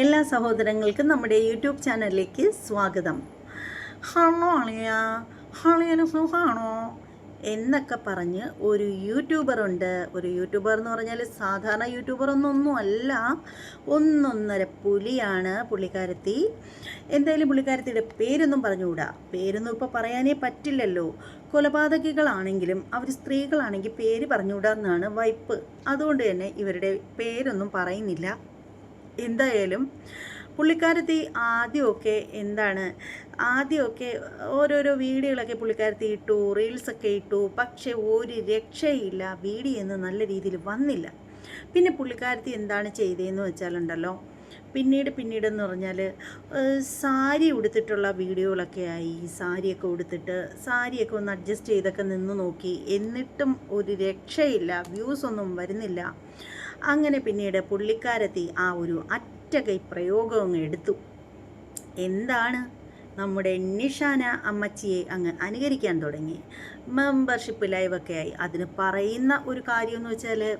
എല്ലാ സഹോദരങ്ങൾക്കും നമ്മുടെ യൂട്യൂബ് ചാനലിലേക്ക് സ്വാഗതം. ഹണോ അളിയ ഹളിയന് സുഖാണോ? എന്നൊക്കെ പറഞ്ഞ് ഒരു യൂട്യൂബറുണ്ട് ഒരു യൂട്യൂബർ എന്ന് പറഞ്ഞാൽ സാധാരണ യൂട്യൂബർ ഒന്നൊന്നും അല്ല. ഒന്നൊന്നര പുലിയാണ് പുള്ളിക്കാരത്തി. എന്തായാലും പുള്ളിക്കാരത്തിയുടെ പേരൊന്നും പറഞ്ഞുകൂടാ. പേരൊന്നും ഇപ്പോൾ പറയാനേ പറ്റില്ലല്ലോ. കൊലപാതകികളാണെങ്കിലും അവർ സ്ത്രീകളാണെങ്കിൽ പേര് പറഞ്ഞുകൂടാ എന്നാണ് വൈപ്പ്. അതുകൊണ്ട് തന്നെ ഇവരുടെ പേരൊന്നും പറയുന്നില്ല. എന്തായാലും പുള്ളിക്കാരത്തി ആദ്യമൊക്കെ എന്താണ് ആദ്യമൊക്കെ ഓരോരോ വീഡിയോകളൊക്കെ പുള്ളിക്കാരത്തി ഇട്ടു റീൽസൊക്കെ ഇട്ടു പക്ഷേ ഒരു രക്ഷയില്ല വീഡിയോ എന്ന് നല്ല രീതിയിൽ വന്നില്ല. പിന്നെ പുള്ളിക്കാരത്തി എന്താണ് ചെയ്തതെന്ന് വെച്ചാലുണ്ടല്ലോ പിന്നീട് പിന്നീട് എന്ന് പറഞ്ഞാൽ സാരി ഉടുത്തിട്ടുള്ള വീഡിയോകളൊക്കെ ആയി സാരിയൊക്കെ ഉടുത്തിട്ട് സാരിയൊക്കെ ഒന്ന് അഡ്ജസ്റ്റ് ചെയ്തൊക്കെ നിന്ന് നോക്കി എന്നിട്ടും ഒരു രക്ഷയില്ല വ്യൂസ് ഒന്നും വരുന്നില്ല. അങ്ങനെ പിന്നീട് പുള്ളിക്കാരത്തി ആ ഒരു അറ്റകൈ പ്രയോഗം അങ്ങ് എടുത്തു. എന്താണ്? നമ്മുടെ നിഷാന അമ്മച്ചിയെ അങ്ങ് അനുകരിക്കാൻ തുടങ്ങി. മെമ്പർഷിപ്പ് ലൈവൊക്കെ ആയി. അതിന് പറയുന്ന ഒരു കാര്യം എന്ന് വെച്ചാൽ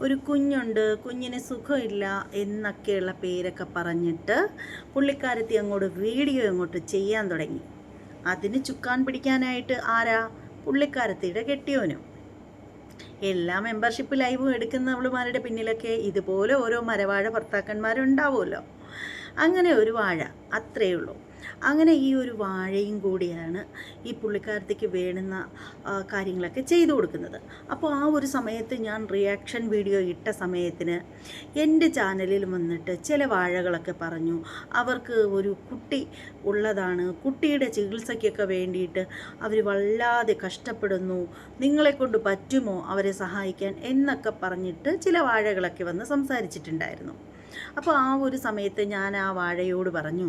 ഒരു കുഞ്ഞുണ്ട് കുഞ്ഞിന് സുഖമില്ല എന്നൊക്കെയുള്ള പേരൊക്കെ പറഞ്ഞിട്ട് പുള്ളിക്കാരത്തി അങ്ങോട്ട് വീഡിയോ അങ്ങോട്ട് ചെയ്യാൻ തുടങ്ങി. അതിന് ചുക്കാൻ പിടിക്കാനായിട്ട് ആരാ? പുള്ളിക്കാരത്തിയുടെ കെട്ടിയോനും. എല്ലാ മെമ്പർഷിപ്പ് ലൈവും എടുക്കുന്നവളുമാരുടെ പിന്നിലൊക്കെ ഇതുപോലെ ഓരോ മരവാഴ ഭർത്താക്കന്മാരുണ്ടാവുമല്ലോ. അങ്ങനെ ഒരു വാഴ അത്രയേ ഉള്ളൂ. അങ്ങനെ ഈ ഒരു വാഴയും കൂടിയാണ് ഈ പുള്ളിക്കാരത്തേക്ക് വേണുന്ന കാര്യങ്ങളൊക്കെ ചെയ്തു കൊടുക്കുന്നത്. അപ്പോൾ ആ ഒരു സമയത്ത് ഞാൻ റിയാക്ഷൻ വീഡിയോ ഇട്ട സമയത്തിന് എന്റെ ചാനലിൽ വന്നിട്ട് ചില വാഴകളൊക്കെ പറഞ്ഞു. അവർക്ക് ഒരു കുട്ടി ഉള്ളതാണ്. കുട്ടിയുടെ ചികിത്സയ്ക്കൊക്കെ വേണ്ടിയിട്ട് അവർ വല്ലാതെ കഷ്ടപ്പെടുന്നു. നിങ്ങളെ കൊണ്ട് പറ്റുമോ അവരെ സഹായിക്കാൻ എന്നൊക്കെ പറഞ്ഞിട്ട് ചില വാഴകളൊക്കെ വന്ന് സംസാരിച്ചിട്ടുണ്ടായിരുന്നു. അപ്പോൾ ആ ഒരു സമയത്ത് ഞാൻ ആ വാഴയോട് പറഞ്ഞു.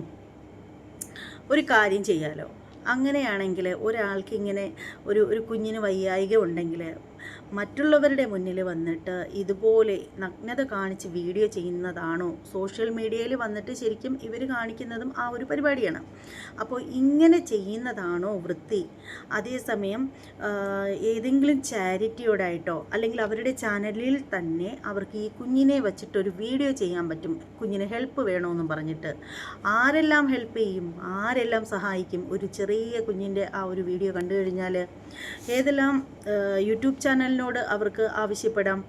ഒരു കാര്യം ചെയ്യാലോ? അങ്ങനെയാണെങ്കിൽ ഒരാൾക്ക് ഇങ്ങനെ ഒരു ഒരു കുഞ്ഞിന് വയ്യായിക ഉണ്ടെങ്കിൽ മറ്റുള്ളവരുടെ മുന്നിൽ വന്നിട്ട് ഇതുപോലെ നഗ്നത കാണിച്ച് വീഡിയോ ചെയ്യുന്നതാണോ? സോഷ്യൽ മീഡിയയിൽ വന്നിട്ട് ശരിക്കും ഇവർ കാണിക്കുന്നതും ആ ഒരു പരിപാടിയാണ്. അപ്പോൾ ഇങ്ങനെ ചെയ്യുന്നതാണോ വൃത്തി? അതേസമയം ഏതെങ്കിലും ചാരിറ്റിയോടായിട്ടോ അല്ലെങ്കിൽ അവരുടെ ചാനലിൽ തന്നെ അവർക്ക് ഈ കുഞ്ഞിനെ വച്ചിട്ടൊരു വീഡിയോ ചെയ്യാൻ പറ്റും. കുഞ്ഞിന് ഹെൽപ്പ് വേണമെന്നും പറഞ്ഞിട്ട്. ആരെല്ലാം ഹെൽപ്പ് ചെയ്യും? ആരെല്ലാം സഹായിക്കും? ഒരു ചെറിയ കുഞ്ഞിന്റെ ആ ഒരു വീഡിയോ കണ്ടു കഴിഞ്ഞാൽ ഏതെല്ലാം യൂട്യൂബ് യൂട്യൂബ് ചാനലിനോട് അവർക്ക് ആവശ്യപ്പെടാം.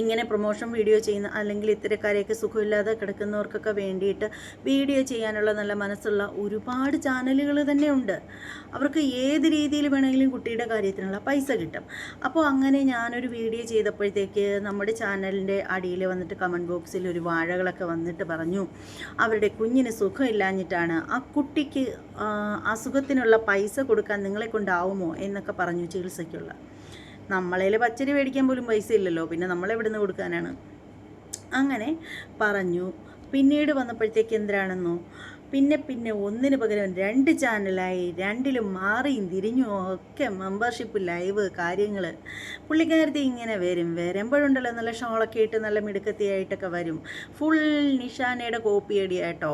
ഇങ്ങനെ പ്രൊമോഷൻ വീഡിയോ ചെയ്യുന്ന അല്ലെങ്കിൽ ഇത്തരക്കാരെയൊക്കെ സുഖമില്ലാതെ കിടക്കുന്നവർക്കൊക്കെ വേണ്ടിയിട്ട് വീഡിയോ ചെയ്യാനുള്ള നല്ല മനസ്സുള്ള ഒരുപാട് ചാനലുകൾ തന്നെ ഉണ്ട് അവർക്ക് ഏത് രീതിയിൽ വേണമെങ്കിലും കുട്ടിയുടെ കാര്യത്തിനുള്ള പൈസ കിട്ടും. അപ്പോൾ അങ്ങനെ ഞാനൊരു വീഡിയോ ചെയ്തപ്പോഴത്തേക്ക് നമ്മുടെ ചാനലിന്റെ അടിയിൽ വന്നിട്ട് കമന്റ് ബോക്സിൽ ഒരു വാഴകളൊക്കെ വന്നിട്ട് പറഞ്ഞു അവരുടെ കുഞ്ഞിന് സുഖമില്ലാഞ്ഞിട്ടാണ് ആ കുട്ടിക്ക് അസുഖത്തിനുള്ള പൈസ കൊടുക്കാൻ നിങ്ങളെ കൊണ്ടാവുമോ? എന്നൊക്കെ പറഞ്ഞു ചികിത്സയ്ക്കുള്ള. നമ്മളേൽ പച്ചരി മേടിക്കാൻ പോലും പൈസ ഇല്ലല്ലോ പിന്നെ നമ്മളെവിടുന്ന് കൊടുക്കാനാണ്? അങ്ങനെ പറഞ്ഞു. പിന്നീട് വന്നപ്പോഴത്തേക്ക് എന്തിനാണെന്നോ പിന്നെ പിന്നെ ഒന്നിന് പകരം രണ്ട് ചാനലായി രണ്ടിലും മാറിയും തിരിഞ്ഞു ഒക്കെ മെമ്പർഷിപ്പ് ലൈവ് കാര്യങ്ങൾ പുള്ളിക്കാരത്തി ഇങ്ങനെ വരും വരുമ്പോഴുണ്ടല്ലോ നല്ല ഷോളൊക്കെ ഇട്ട് നല്ല മിടുക്കത്തിയായിട്ടൊക്കെ വരും. ഫുൾ നിഷാനയുടെ കോപ്പി അടിയാട്ടോ.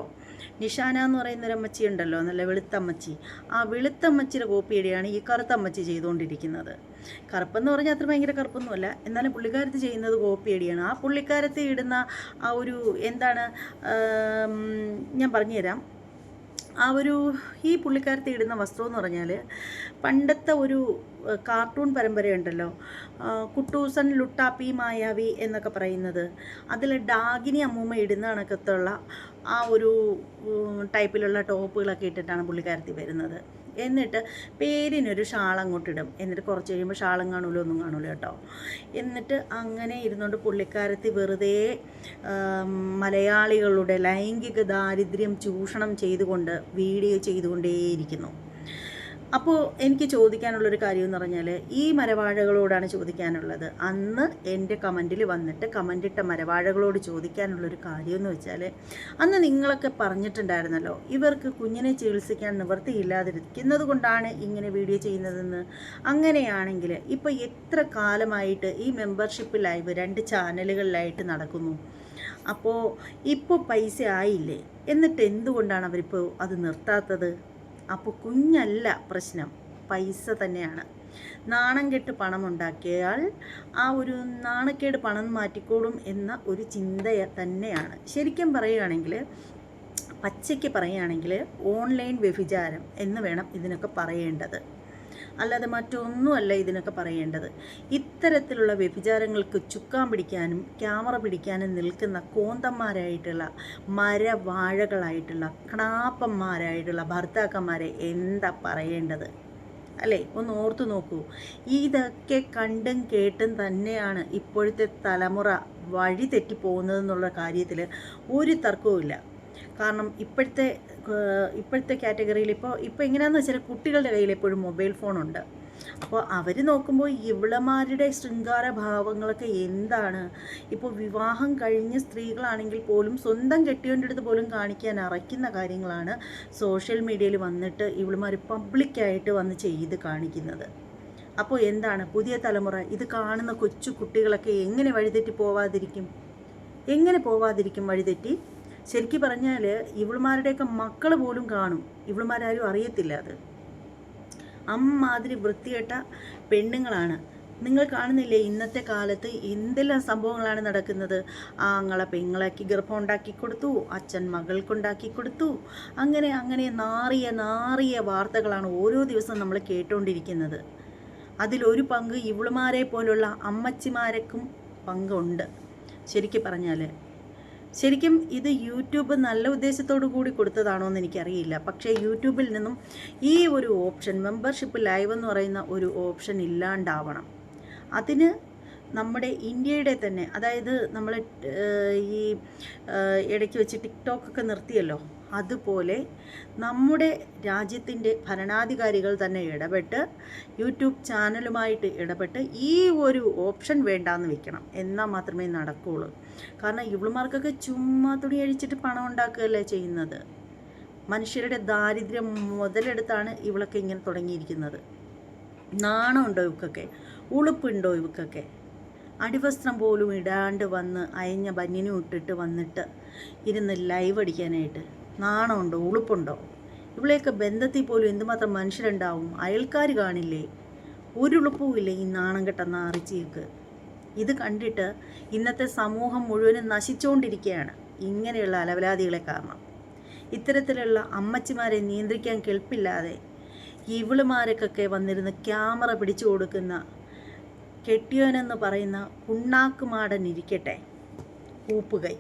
നിഷാന എന്ന് പറയുന്ന ഒരു അമ്മച്ചി ഉണ്ടല്ലോ നല്ല വെളുത്തമ്മച്ചി. ആ വെളുത്തമ്മച്ചിയുടെ കോപ്പിയടിയാണ് ഈ കറുത്തമ്മച്ചി ചെയ്തുകൊണ്ടിരിക്കുന്നത്. കറുപ്പെന്ന് പറഞ്ഞാൽ അത്ര ഭയങ്കര കറുപ്പൊന്നുമല്ല എന്നാലും പുള്ളിക്കാരത്ത് ചെയ്യുന്നത് കോപ്പിയടിയാണ് ആ പുള്ളിക്കാരത്ത് ഇടുന്ന ആ ഒരു എന്താണ് ഞാൻ പറഞ്ഞുതരാം. ആ ഒരു ഈ പുള്ളിക്കാരത്തി ഇടുന്ന വസ്ത്രം എന്ന് പറഞ്ഞാൽ പണ്ടത്തെ ഒരു കാർട്ടൂൺ പരമ്പരയുണ്ടല്ലോ. കുട്ടൂസൻ ലുട്ടാപ്പി മായാവി എന്നൊക്കെ പറയുന്നത്. അതിൽ ഡാഗിനി അമ്മൂമ്മ ഇടുന്ന കണക്കത്തുള്ള ആ ഒരു ടൈപ്പിലുള്ള ടോപ്പുകളൊക്കെ ഇട്ടിട്ടാണ് പുള്ളിക്കാരത്തി വരുന്നത്. എന്നിട്ട് പേരിനൊരു ഷാൾ അങ്ങോട്ട് ഇടും. എന്നിട്ട് കുറച്ച് കഴിയുമ്പോൾ ഷാളും കാണൂല ഒന്നും കാണൂല കേട്ടോ. എന്നിട്ട് അങ്ങനെ ഇരുന്നുകൊണ്ട് പുള്ളിക്കാരത്തി വെറുതെ മലയാളികളുടെ ലൈംഗിക ദാരിദ്ര്യം ചൂഷണം ചെയ്തുകൊണ്ട് വീഡിയോ ചെയ്തുകൊണ്ടേയിരിക്കുന്നു. അപ്പോൾ എനിക്ക് ചോദിക്കാനുള്ളൊരു കാര്യം എന്ന് പറഞ്ഞാൽ ഈ മരവാഴകളോടാണ് ചോദിക്കാനുള്ളത്. അന്ന് എന്റെ കമന്റിൽ വന്നിട്ട് കമന്റിട്ട മരവാഴകളോട് ചോദിക്കാനുള്ളൊരു കാര്യം എന്ന് വെച്ചാൽ അന്ന് നിങ്ങളൊക്കെ പറഞ്ഞിട്ടുണ്ടായിരുന്നല്ലോ ഇവർക്ക് കുഞ്ഞിനെ ചികിത്സിക്കാൻ നിവൃത്തിയില്ലാതിരിക്കുന്നത് കൊണ്ടാണ് ഇങ്ങനെ വീഡിയോ ചെയ്യുന്നതെന്ന്. അങ്ങനെയാണെങ്കിൽ ഇപ്പോൾ എത്ര കാലമായിട്ട് ഈ മെമ്പർഷിപ്പ് ലൈവ് രണ്ട് ചാനലുകളിലായിട്ട് നടക്കുന്നു? അപ്പോൾ ഇപ്പോൾ പൈസ ആയില്ലേ? എന്നിട്ട് എന്തുകൊണ്ടാണ് അവരിപ്പോൾ അത് നിർത്താത്തത്? അപ്പോൾ കുഞ്ഞല്ല പ്രശ്നം. പൈസ തന്നെയാണ്. നാണം കെട്ട് പണം ഉണ്ടാക്കിയാൽ ആ ഒരു നാണക്കേട് പണം മാറ്റിക്കോളും എന്ന ഒരു ചിന്ത തന്നെയാണ്. ശരിക്കും പറയുകയാണെങ്കിൽ പച്ചയ്ക്ക് പറയുകയാണെങ്കിൽ ഓൺലൈൻ വ്യഭിചാരം എന്ന് വേണം ഇതിനൊക്കെ പറയേണ്ടത്. അല്ലാതെ മറ്റൊന്നുമല്ല ഇതിനൊക്കെ പറയേണ്ടത്. ഇത്തരത്തിലുള്ള വ്യഭിചാരങ്ങൾക്ക് ചുക്കാൻ പിടിക്കാനും ക്യാമറ പിടിക്കാനും നിൽക്കുന്ന കോന്തന്മാരായിട്ടുള്ള മരവാഴകളായിട്ടുള്ള ക്ണാപ്പന്മാരായിട്ടുള്ള ഭർത്താക്കന്മാരെ എന്താ പറയേണ്ടത്? അല്ലേ? ഒന്ന് ഓർത്തു നോക്കൂ. ഇതൊക്കെ കണ്ടും കേട്ടും തന്നെയാണ് ഇപ്പോഴത്തെ തലമുറ വഴി തെറ്റിപ്പോകുന്നതെന്നുള്ള കാര്യത്തിൽ ഒരു തർക്കവുമില്ല. കാരണം ഇപ്പോഴത്തെ ഇപ്പോഴത്തെ കാറ്റഗറിയിൽ ഇപ്പോൾ ഇപ്പോൾ എങ്ങനെയാണെന്ന് വെച്ചാൽ കുട്ടികളുടെ കയ്യിൽ എപ്പോഴും മൊബൈൽ ഫോണുണ്ട്. അപ്പോൾ അവർ നോക്കുമ്പോൾ ഇവളമാരുടെ ശൃംഗാര ഭാവങ്ങളൊക്കെ എന്താണ്? ഇപ്പോൾ വിവാഹം കഴിഞ്ഞ സ്ത്രീകളാണെങ്കിൽ പോലും സ്വന്തം കെട്ടിയവന്റെ അടുത്ത് പോലും കാണിക്കാൻ അറയ്ക്കുന്ന കാര്യങ്ങളാണ് സോഷ്യൽ മീഡിയയിൽ വന്നിട്ട് ഇവിളമാർ പബ്ലിക്കായിട്ട് വന്ന് ചെയ്ത് കാണിക്കുന്നത്. അപ്പോൾ എന്താണ് പുതിയ തലമുറ? ഇത് കാണുന്ന കൊച്ചു കുട്ടികളൊക്കെ എങ്ങനെ വഴിതെറ്റി പോവാതിരിക്കും? എങ്ങനെ പോവാതിരിക്കും വഴിതെറ്റി? ശരിക്കും പറഞ്ഞാൽ ഇവളുമാരുടെയൊക്കെ മക്കൾ പോലും കാണും. ഇവളുമാരാരും അറിയത്തില്ല അത്. അമ്മാതിരി വൃത്തികെട്ട പെണ്ണുങ്ങളാണ്. നിങ്ങൾ കാണുന്നില്ലേ ഇന്നത്തെ കാലത്ത് എന്തെല്ലാം സംഭവങ്ങളാണ് നടക്കുന്നത്? ആങ്ങളെ പെങ്ങളാക്കി ഗർഭം ഉണ്ടാക്കി കൊടുത്തു അച്ഛൻ മകൾക്കുണ്ടാക്കി കൊടുത്തു. അങ്ങനെ അങ്ങനെ നാറിയ നാറിയ വാർത്തകളാണ് ഓരോ ദിവസവും നമ്മൾ കേട്ടുകൊണ്ടിരിക്കുന്നത് അതിലൊരു പങ്ക് ഇവളുമാരെ പോലുള്ള അമ്മച്ചിമാരക്കും പങ്കുണ്ട്. ശരിക്കും പറഞ്ഞാൽ ശരിക്കും ഇത് യൂട്യൂബ് നല്ല ഉദ്ദേശത്തോടു കൂടി കൊടുത്തതാണോ എന്ന് എനിക്കറിയില്ല. പക്ഷേ യൂട്യൂബിൽ നിന്നും ഈ ഒരു ഓപ്ഷൻ മെമ്പർഷിപ്പ് ലൈവ് എന്ന് പറയുന്ന ഒരു ഓപ്ഷൻ ഇല്ലാണ്ടാവണം. അതിന് നമ്മുടെ ഇന്ത്യയുടെ തന്നെ അതായത് നമ്മൾ ഈ ഇടയ്ക്ക് വെച്ച് ടിക്ടോക്കൊക്കെ നിർത്തിയല്ലോ? അതുപോലെ നമ്മുടെ രാജ്യത്തിന്റെ ഭരണാധികാരികൾ തന്നെ ഇടപെട്ട് യൂട്യൂബ് ചാനലുമായിട്ട് ഇടപെട്ട് ഈ ഒരു ഓപ്ഷൻ വേണ്ടാന്ന് വെക്കണം. എന്നാൽ മാത്രമേ നടക്കുകയുള്ളൂ കാരണം ഇവളുമാർക്കൊക്കെ ചുമ്മാ തുണി അഴിച്ചിട്ട് പണം ഉണ്ടാക്കുകയല്ലേ ചെയ്യുന്നത്? മനുഷ്യരുടെ ദാരിദ്ര്യം മുതലെടുത്താണ് ഇവളൊക്കെ ഇങ്ങനെ തുടങ്ങിയിരിക്കുന്നത്. നാണമുണ്ടോ ഇവക്കൊക്കെ? ഉളുപ്പുണ്ടോ ഇവക്കൊക്കെ? അടിവസ്ത്രം പോലും ഇടാണ്ട് വന്ന് അയഞ്ഞ ബന്യനും ഇട്ടിട്ട് വന്നിട്ട് ഇരുന്ന് ലൈവ് അടിക്കാനായിട്ട് നാണമുണ്ടോ ഉളുപ്പുണ്ടോ? ഇവളെയൊക്കെ ബന്ധത്തിൽ പോലും എന്തുമാത്രം മനുഷ്യരുണ്ടാവും? അയൽക്കാർ കാണില്ലേ? ഒരു ഉളുപ്പുമില്ല ഈ നാണം കെട്ട നാറിച്ചിക്ക് ഇത് കണ്ടിട്ട് ഇന്നത്തെ സമൂഹം മുഴുവനും നശിച്ചുകൊണ്ടിരിക്കുകയാണ് ഇങ്ങനെയുള്ള അലവലാദികളെ കാരണം. ഇത്തരത്തിലുള്ള അമ്മച്ചിമാരെ നിയന്ത്രിക്കാൻ കെൽപ്പില്ലാതെ ഇവളുമാരൊക്കെ വന്നിരുന്ന് ക്യാമറ പിടിച്ചു കൊടുക്കുന്ന കെട്ടിയോനെന്ന് പറയുന്ന പുണ്ണാക്കുമാടൻ ഇരിക്കട്ടെ? കൂപ്പുകൈ